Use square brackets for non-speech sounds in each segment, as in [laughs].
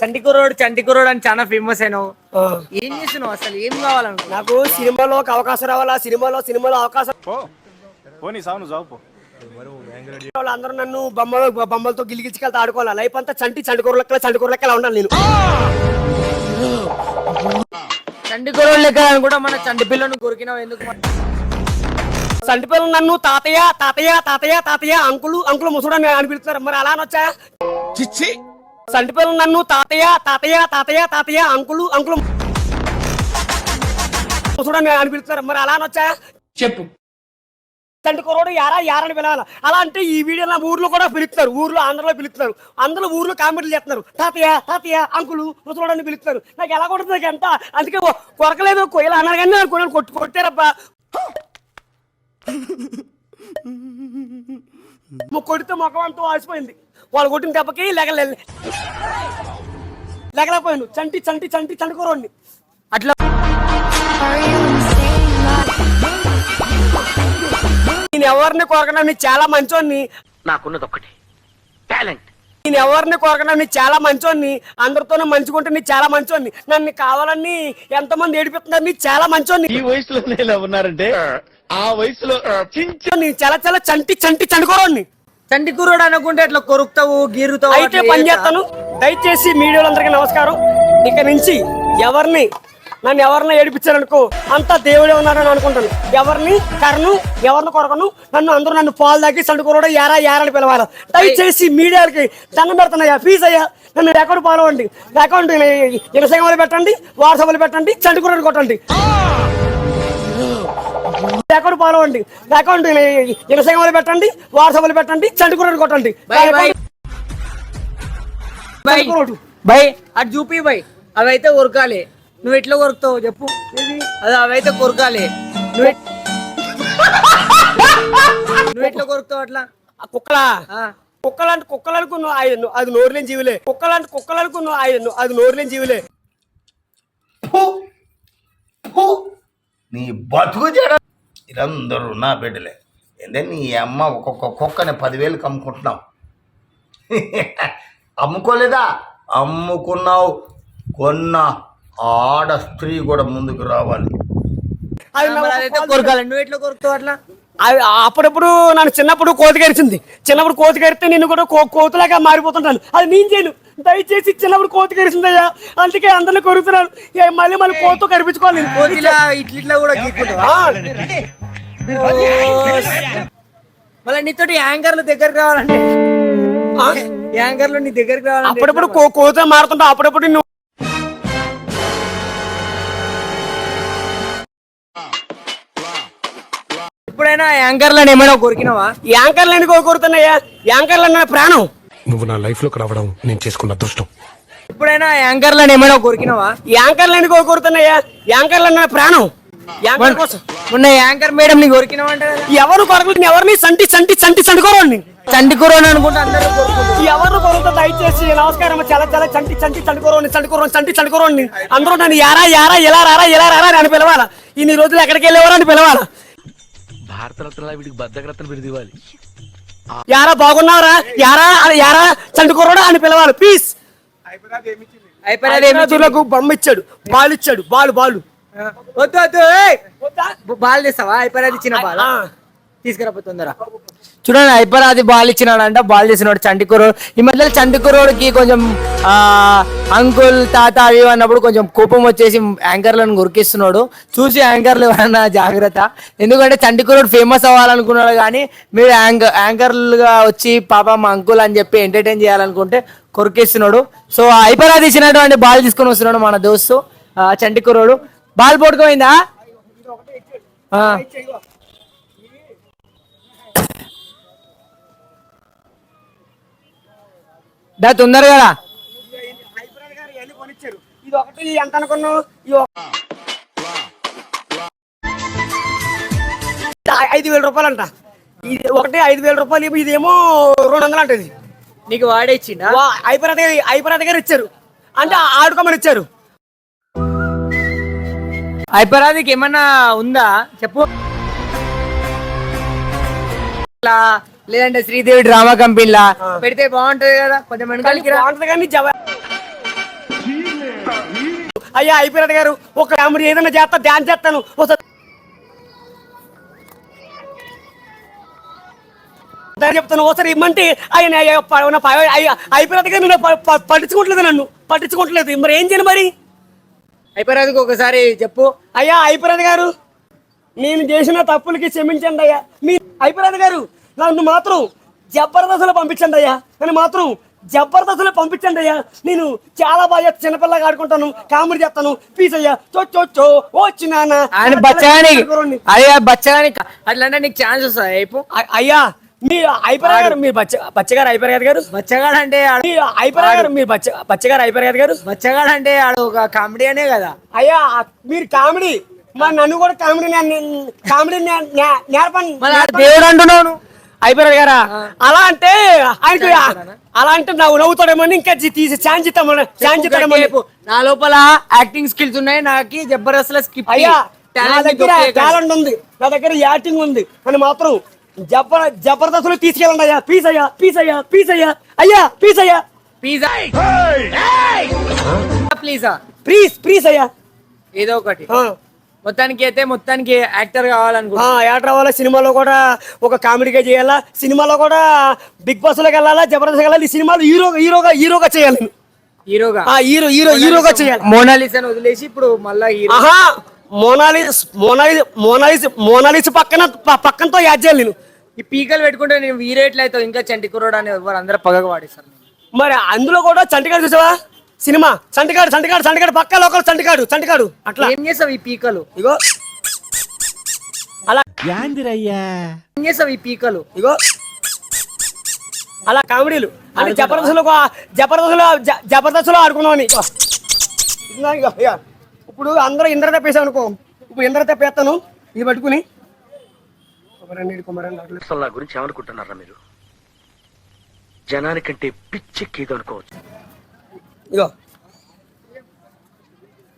చంటికురోడు చంటికురోడు అని చాలా ఫేమస్ అయినావు. ఏం చేస్తున్నావు అసలు? ఏం కావాలను నాకు సినిమాలో ఒక అవకాశం రావాలా? సినిమాలో సినిమాలో అవకాశం పోనీ సావు నువ్వు వాళ్ళందరూ నన్ను బొమ్మలు బొమ్మలతో గిలిగిచ్చుకెళ్తే ఆడుకోవాలా? లైఫ్ అంతా చంటి చంటి లెక్కల చంటి లెక్కల ఉండాలి నేను. చంటికురోడు లెక్క కూడా మన చంటి పిల్లను కొరికినావు ఎందుకు? చంటి పిల్లలు నన్ను తాతయ్య తాతయ్య తాతయ్య తాతయ్య అంకులు అంకులు ముసుడని అని మరి అలా అనొచ్చా చిచ్చి. చంటి పిల్లలు నన్ను తాతయ్య తాతయ్య తాతయ్య తాతయ్య అంకులు అంకులు. ముసుడని అని పిలుస్తారు. మరి అలా అనొచ్చా చెప్పు. చంటి కుర్రోడు యారా యారని పిలవాలి. అలా అంటే ఈ వీడియో నా ఊర్లో కూడా పిలుస్తారు ఊర్లో ఆంధ్రలో పిలుస్తారు అందరూ ఊర్లో కామెంట్లు చేస్తున్నారు. తాతయ్య తాతయ్య అంకులు ముసలోడని పిలుస్తారు నాకు ఎలా కొడుతుంది నాకు ఎంత? అందుకే కొరకలేదు కొయ్యలు అన్నారు కానీ నాకు కొట్టు కొట్టు కొట్టారబ్బా. [laughs] కొడితే ముఖం అంతా వాసిపోయింది. వాళ్ళు కొట్టిన దెబ్బకి లెగలే లెగలేకపోయాను. చంటి చంటి చంటి చంటి కుర్రోడిని అట్లా నేను ఎవరిని కొరకనా? నేను చాలా మంచోన్ని. నాకున్నది ఒక్కటి. టాలెంట్. నేను ఎవరిని కొరకనా? నేను చాలా మంచోన్ని. అందరితోనే మంచుకుంటే నీ చాలా మంచోన్ని. నన్ను కావాలని ఎంతమంది ఏడిపిస్తున్నారు? నీ చాలా మంచోన్ని. ఈ వయసులో ఇలా ఉన్నారంటే ఆ వయసులో చాలా చాలా చంటి చంటి చండుకోరాన్ని. చంటికురోడు అనుకుంటే అట్లా కొరుకుతావు గీరుతావు అయితే పని? చేస్తాను. దయచేసి మీడియాలందరికీ నమస్కారం. ఇక నుంచి ఎవరిని నన్ను ఎవరిని ఏడిపించారనుకో అంతా దేవుడే ఉన్నాడని అనుకుంటాను. ఎవరిని కరను ఎవరిని కొరకను నన్ను అందరూ నన్ను పాలు దాకి సండుకోవడం యారా యారని పిలవాలి. దయచేసి మీడియాలకి దండం పెడుతున్నాయా ఫీజ్ అయ్యా. నన్ను అకౌంట్ ఫాలో అవ్వండి అకౌంట్ ఇనసంగంలో పెట్టండి వాట్సాప్లో పెట్టండి చండుకురని కొట్టండి. అకౌంట్ ఫాలో అవ్వండి. అకౌంట్ ఇనసంగంలో పెట్టండి వాట్సాప్లో పెట్టండి చండుకురని కొట్టండి. బై అటు చూపి బై. అవి అయితే కొరకాలి. నువ్వు ఎట్లా కొరుకుతావు చెప్పు. అది అవైతే కొరకాలి. నువ్వు నువ్వు ఎట్లా కొరుకుతావు అట్లా? ఆ కుక్కలా? ఆ. కుక్కలంటే కుక్కలనుకున్నావు ఆయన అది నోరులేని జీవులే. కుక్కలంటే కుక్కలనుకున్నావు ఆయన అది నోరులేని జీవులే. నీ బతుకు జడ ఇదందరూ నా బిడ్డలే. ఏంటంటే నీ అమ్మ ఒక్కొక్క కుక్కని పదివేలకు అమ్ముకుంటున్నావు [laughs] అమ్ముకోలేదా? అమ్ముకున్నావు. కొన్న ఆడ స్త్రీ కూడా ముందుకు రావాలి. కొరకాలి నువ్వు ఎట్లా అట్లా? అది అప్పుడప్పుడు నన్ను చిన్నప్పుడు కోతి గరిచింది చిన్నప్పుడు కోతి గరిస్తే నేను కూడా కో కోతులాగా మారిపోతుంటాను. అది నేను చేయను. దయచేసి చిన్నప్పుడు కోతి గరిచిందయ్యా అందుకే అందరిని కొరుకుతున్నాను ఏ, మళ్ళీ మళ్ళీ కోతో. కోతిలా ఇట్లా ఇట్లా కూడా మళ్ళీ నీతోటి యాంకర్లు దగ్గరికి రావాలంటే యాంకర్లు నీ దగ్గరికి రావాలంటే అప్పుడప్పుడు కో కోత మారుతుంటా అప్పుడప్పుడు నువ్వు ఎప్పుడైనా యాంకర్లను ఏమైనా కొరికినావా? యాంకర్లు ఎందుకు కోరుతున్నాయా? యాంకర్లు అన్న ప్రాణం. నువ్వు నా లైఫ్లోకి రావడం నేను చేసుకున్న అదృష్టం. ఎప్పుడైనా యాంకర్లను ఏమైనా కొరికినావా? యాంకర్లు ఎందుకు కోరుతున్నాయా? యాంకర్లు అన్న ప్రాణం. మొన్న యాంకర్ మేడం ఎవరు కొరకలేదు ఎవరిని సంటి సంటి సంటి చండుకోరండి చంటి కూరని అనుకుంటే అందరూ కొరుకుంటారు ఎవరు కొరత దయచేసి నమస్కారం చాలా చాలా చంటి చంటి చండుకోరండి చండుకోరండి చంటి చండుకోరండి అందరూ నన్ను యారా యారా ఎలా రారా ఎలా రారా అని పిలవాలా? ఇన్ని రోజులు ఎక్కడికి వెళ్ళేవారు అని పిలవాలా? భారతరత్న వీడికి బద్దకరత్న బిరుదు ఇవ్వాలి. యారా బాగున్నారా యారా యారా చండుకోరడా అని పిలవాలి? ప్లీజ్ అయిపోయినది ఏమి రైతులకు బొమ్మ ఇచ్చాడు. బాల్ ఇచ్చాడు. బాలు బాలు. వద్దు వద్దు! బాల్ తీస్తావా? అయిపోయినది ఇచ్చిన బాల్? ఆ. తీసుకురా తొందర చూడండి అయిపోయినది బాల్ ఇచ్చినాడంట. బాల్ చేసినాడు చంటికురోడు ఈ మధ్యలో చంటికురోడికి కొంచెం ఆ అంకుల్ తాత అవి అన్నప్పుడు కొంచెం కోపం వచ్చేసి యాంకర్లను గురికిస్తున్నాడు. చూసి యాంకర్లు ఎవరన్నా జాగ్రత్త. ఎందుకంటే చంటికురోడు ఫేమస్ అవ్వాలనుకున్నాడు కానీ మీరు యాంకర్ యాంకర్లుగా వచ్చి పాపం అంకుల్ అని చెప్పి ఎంటర్టైన్ చేయాలనుకుంటే కొరికేస్తున్నాడు. సో అయిపోయినది ఇచ్చినటువంటి బాల్ తీసుకొని వస్తున్నాడు మన దోస్తు చంటికురోడు బాల్ పడుకోయిందా ఆ. దా తొందరగా రా. ఇది ఒకటి ఎంత అనుకున్నావు ఐదు వేల రూపాయలు అంట ఇది ఒకటి ఐదు వేల రూపాయలు ఇదేమో రెండు వందలు అంటది. నీకు వాడే ఇచ్చిండా? అయిపోయిన దగ్గర ఇచ్చారు. అంటే ఆడుకోమని ఇచ్చారు. అయిపోరాదికి ఏమన్నా ఉందా? చెప్పు. లేదంటే శ్రీదేవి డ్రామా కంపెనీలా? పెడితే బాగుంటది కదా కొంచెం అయ్యా అయిపోయాడు గారు ఒక కామెడీ ఏదైనా చేస్తా డాన్స్ చేస్తాను. చెప్తాను ఒకసారి ఇమ్మంటే ఆయన అయిపోయినట్టుగా నేను ప- ప- పట్టించుకోవట్లేదు నన్ను. పట్టించుకోవట్లేదు. మరి ఏం చేయను మరి? అయిపోయినందుకు ఒకసారి చెప్పు. అయ్యా అయిపోయాడు గారు. నేను చేసిన తప్పులకి క్షమించండి అయ్యా. మీ అయిపోయాడు గారు నన్ను మాత్రం జబర్దస్త్లో పంపించండి అయ్యా. నన్ను మాత్రం జబర్దస్త్లో పంపించండి అయ్యా. నేను చాలా బాగా చిన్నపిల్లగా ఆడుకుంటాను కామెడీ చేస్తాను. ప్లీజ్ అయ్యా. చో చో చో వచ్చి నాన్న ఆయన బచ్చగాని అయ్యా బచ్చగాని అట్లా అంటే నీకు ఛాన్స్ అ- అయ్యా మీ అయిపోయారు గారు మీరు బచ్చ బచ్చగారు అయిపోయారు కదా గారు? బచ్చగాడు అంటే అయిపోయారు గారు మీరు బచ్చ బచ్చగారు అయిపోయారు గారు? బచ్చగాడు అంటే ఆడు ఒక కామెడీ అనే కదా. అయ్యా మీరు కామెడీ. మరి నన్ను కూడా కామెడీ కామెడీ నేర్పండి. మరి దేవుడు అంటున్నావు నువ్వు. అయిపోయారు గారా? అలా అంటే ఆయనకి అలా అంటే నవ్వు నవ్వుతాడేమో ఇంకా తీసి ఛాన్స్ ఇస్తాము ఛాన్స్ ఇస్తాడేమో. నా లోపల యాక్టింగ్ స్కిల్స్ ఉన్నాయి. నాకు జబర్దస్త్ స్కిప్ అయ్యా నా దగ్గర టాలెంట్ ఉంది. నా దగ్గర యాక్టింగ్ ఉంది. అని మాత్రం జబర్ జబర్దస్త్ తీసుకెళ్ళండి అయ్యా. పీస్ అయ్యా. పీస్ అయ్యా. పీస్ అయ్యా. అయ్యా పీస్ అయ్యా. పిజ్జా ప్లీజా ప్లీజ్ ప్లీజ్ అయ్యా. ఏదో ఒకటి. మొత్తానికి అయితే మొత్తానికి యాక్టర్ కావాలనుకుంటా ఆ, యాడ్ రావాలా సినిమాలో కూడా ఒక కామెడీగా చేయాలా? సినిమాలో కూడా బిగ్ బాస్లోకి వెళ్ళాలా? జబర్దస్త్ వెళ్ళాలి? ఈ సినిమాలో హీరో హీరోగా హీరోగా చేయాలి. హీరోగా? ఆ హీరో హీరో హీరోగా చేయాలి. మోనాలిసాని వదిలేసి ఇప్పుడు మళ్ళా హీరో. మోనాలిస్ మోనాలిస్ మోనాలిస్ మోనాలిస్ పక్కన పక్కనతో యాడ్ చేయాలి నేను. ఈ పీకలు పెట్టుకుంటే నేను హీరో ఎట్లయితే ఇంకా చంటి కుర్రోడు అని ఎవరు అందరూ పగగా వాడేస్తారు మరి అందులో కూడా చంటిగాడు చూసావా? సినిమా. చంటిగాడు చంటిగాడు చంటిగాడు. పక్క లోకల్ చంటిగాడు చంటిగాడు. అట్లా. ఏం చేస్తావు ఈ పీకలు? ఇగో. అలా. ఏం చేస్తావు ఈ పీకలు? ఇగో. అలా కామెడీలు. అంటే జబర్దస్త్లో జబర్దస్త్లో జబర్దస్త్లో ఆడుకున్నామని. ఇప్పుడు అందరూ ఇంద్ర తెప్పేసాం అనుకో ఇప్పుడు ఇంద్ర తెప్పేస్తాను ఇది పట్టుకుని. అసలు నా గురించి ఏమనుకుంటున్నారా మీరు? జనానికంటే పిచ్చెక్కేది అనుకోవచ్చు. ఇగో.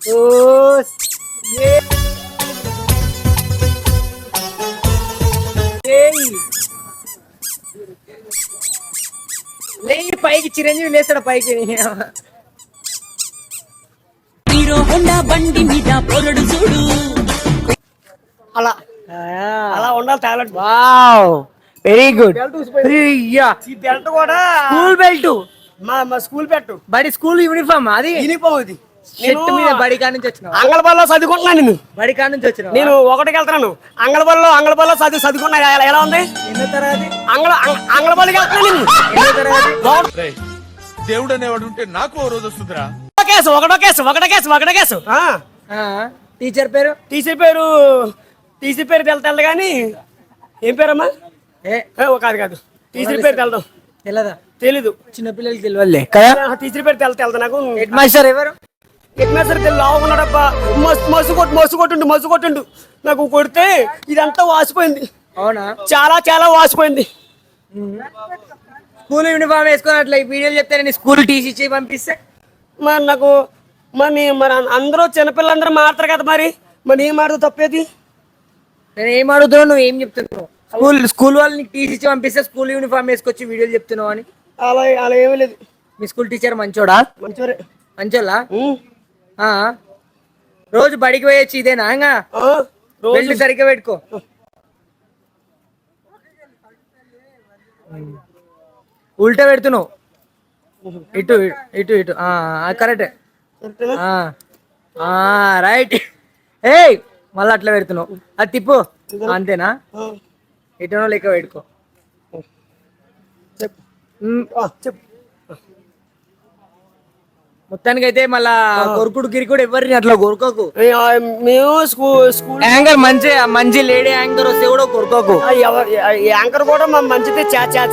ఓ, ఏ. ఏయ్. లేయి పైకి చిరంజీవి లేస్తాడు పైకి? హీరో హోండా బండి మీద పొరడు చూడు. అలా. అలా ఉండాలి టాలెంట్ వావ్. వెరీ గుడ్ ఈ బెల్ట్ కూడా స్కూల్ బెల్ట్ మా మా స్కూల్ పెట్టు బడి స్కూల్ యూనిఫామ్ అది? యూనిఫామ్ ఇది. షర్ట్ మీద బడి కాడ నుంచి వచ్చిన అంగళబల్లో చదువుకుంటున్నాను నేను. బడి కాడ నుంచి వచ్చిన నేను ఒకటికి వెళ్తున్నాను. అంగళబల్లో అంగళబల్లో చదువు చదువుకున్నా. ఎలా- ఎలా ఉంది? ఎన్నో తరగతి? అంగళ అంగ- అంగళబల్లికి వెళ్తున్నాను నేను. ఎన్నో తరగతి? ఒకటో దేవుడు అనేవాడు ఉంటే నాకు ఓ రోజు వస్తుందిరా. కేసు ఒకటో కేసు ఒకటో కేసు ఒకటో కేసు. టీచర్ పేరు? టీసీ పేరు టీసీ పేరు తెల తెల్ల కానీ ఏం పేరమ్మా? ఏ. ఓ కాదు కాదు. టీసీ పేరు తెలదు? తెలదా. తెలీదు? చిన్నపిల్లలకి తెలియదులే కదా? టీచర్ పేరు తెల తెలదు నాకు. హెడ్ మాస్టర్ ఎవరు? సరే తెల్ల లావుకున్నాడబ్బా మస్తు మస్తు కొట్టు మస్తు కొట్టుండు మస్తు కొట్టుండు నాకు కొడితే ఇదంతా వాసిపోయింది. అవునా? చాలా చాలా వాసిపోయింది. స్కూల్ యూనిఫామ్ వేసుకొని అట్లా ఈ వీడియోలు చెప్తే నేను స్కూల్ టీసీ ఇచ్చి పంపిస్తే? మరి నాకు మరి మరి అందరూ చిన్నపిల్లలందరూ మారుతారు కదా మరి? మరి ఏం మారుతుంది తప్పేది? నేను ఏం అడుగుతున్నావు నువ్వు ఏం చెప్తున్నావు? స్కూల్ స్కూల్ వాళ్ళు నీకు టీసీ ఇచ్చి పంపిస్తే స్కూల్ యూనిఫామ్ వేసుకొచ్చి వీడియోలు చెప్తున్నావు అని? అలా అలా ఏమీ లేదు. మీ స్కూల్ టీచర్ మంచోడా? మంచివారే మంచోళ్ళా. ఆ. రోజు బడికి పోయొచ్చు ఇదేనా? ఇంకా బెల్ట్ సరిగ్గా పెట్టుకో. ఉల్టా పెడుతున్నావు. ఇటు ఇటు ఇటు. కరెక్ట్? రైట్. ఏయ్! మళ్ళీ అట్లా పెడుతున్నావు. అది తిప్పు. అంతేనా? ఎటనో లెక్క పెట్టుకో. చెప్పు. మొత్తానికి అయితే మళ్ళా కొరుకుడు గిరికుడు ఎవరిని అట్లా కొరుకోకు? మేము స్కూల్ స్కూల్ యాంకర్ మంచి మంచి లేడీ యాంకర్ వస్తే కూడా కొరుకోకు. యాంకర్ కూడా మా మంచిది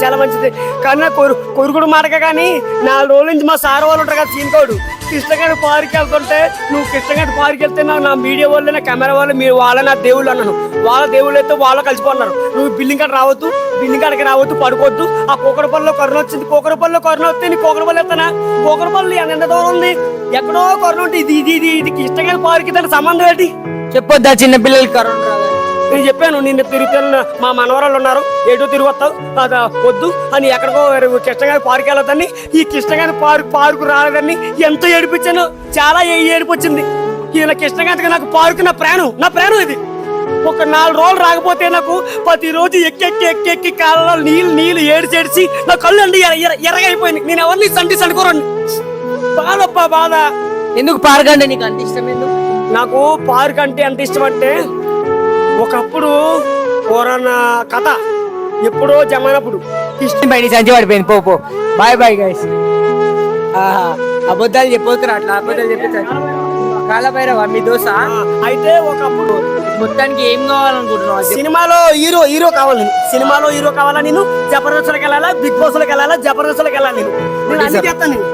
చాలా మంచిది. కానీ కొరు కొరుకుడు మాటక కానీ నాలుగు రోజుల నుంచి మా సార్ వాళ్ళు ఉంటారు కదా చీనకోడు కృష్ణగాడి పార్క్ వెళ్తుంటే నువ్వు కృష్ణగాడి పార్క్ వెళ్తే నా నా మీడియా వాళ్ళు నా కెమెరా వాళ్ళు మీరు వాళ్ళ నా దేవుళ్ళు అన్నాను. వాళ్ళ దేవుళ్ళు అయితే వాళ్ళు కలిసిపోన్నారు నువ్వు బిల్డింగ్ కాడ రావద్దు బిల్డింగ్ కాడికి రావద్దు పడుకోవద్దు ఆ కోకరపల్లిలో కరుణ వచ్చింది కోకరపల్లిలో కరుణ వస్తే నీ కోకరపల్లి ఎత్తనా? పనులు ఎంత దూరం ఉంది? ఎక్కడో కరుణ ఉంటే ఇది ఇది ఇది ఇది కృష్ణగాడి పార్క్ దాని సంబంధం ఏంటి? చెప్పొద్దా చిన్న పిల్లలకి కరోనా నేను చెప్పాను నిన్ను తిరుగుతున్న మా మనవరాళ్ళు ఉన్నారు. ఏటో తిరిగి వస్తావు వద్దు. అని ఎక్కడికో కృష్ణగారి పార్క్ వెళ్ళొద్దని ఈ కృష్ణగారి పార్క్ పార్కు రాలేదని ఎంత ఏడిపించాను చాలా ఏడుపు వచ్చింది ఈయన కృష్ణగారికి నాకు పార్కు నా ప్రాణం నా ప్రాణం ఇది. ఒక నాలుగు రోజులు రాకపోతే నాకు ప్రతిరోజు ఎక్కి ఎక్కి ఎక్కి ఎక్కి కాళ్ళలో నీళ్ళు నీళ్ళు ఏడు చేడిచి నా కళ్ళు అండి ఎర్ర ఎర్ర- ఎర్రగైపోయింది నేను ఎవరిని సంటి సండుకోరండి బాధప్పా బాధ. ఎందుకు పార్క్ అంటే నీకు అంత ఇష్టం? ఎందుకు? నాకు పార్క్ అంటే ఎంత ఇష్టం అంటే ఒకప్పుడు పురాణ కథ ఎప్పుడో జమానప్పుడు. ఇష్టం బయట సంచి పడిపోయింది. పో పో. బాయ్ బాయ్ గైస్ అబద్ధాలు చెప్పొద్దురా అట్లా అబద్ధాలు చెప్పేసి కాలభైరవ మీ దోశ? అయితే ఒకప్పుడు మొత్తానికి ఏం కావాలనుకుంటున్నావు. సినిమాలో హీరో హీరో కావాలి నేను. సినిమాలో హీరో కావాలా నేను? జబర్దస్త్లోకి వెళ్ళాలా? బిగ్ బాస్లోకి వెళ్ళాలా? జబర్దస్త్లోకి వెళ్ళాలి నేను? నేను అన్ని చేస్తాను నేను.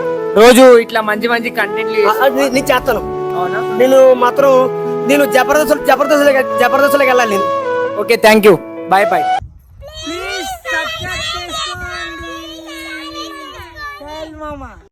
రోజు ఇట్లా మంచి మంచి కంటెంట్లు నేను చేస్తాను. అవునా? నేను మాత్రం నేను జబర్దస్త్ జబర్దస్త్ జబర్దస్త్లోకి వెళ్ళాలి నేను. Okay thank you bye bye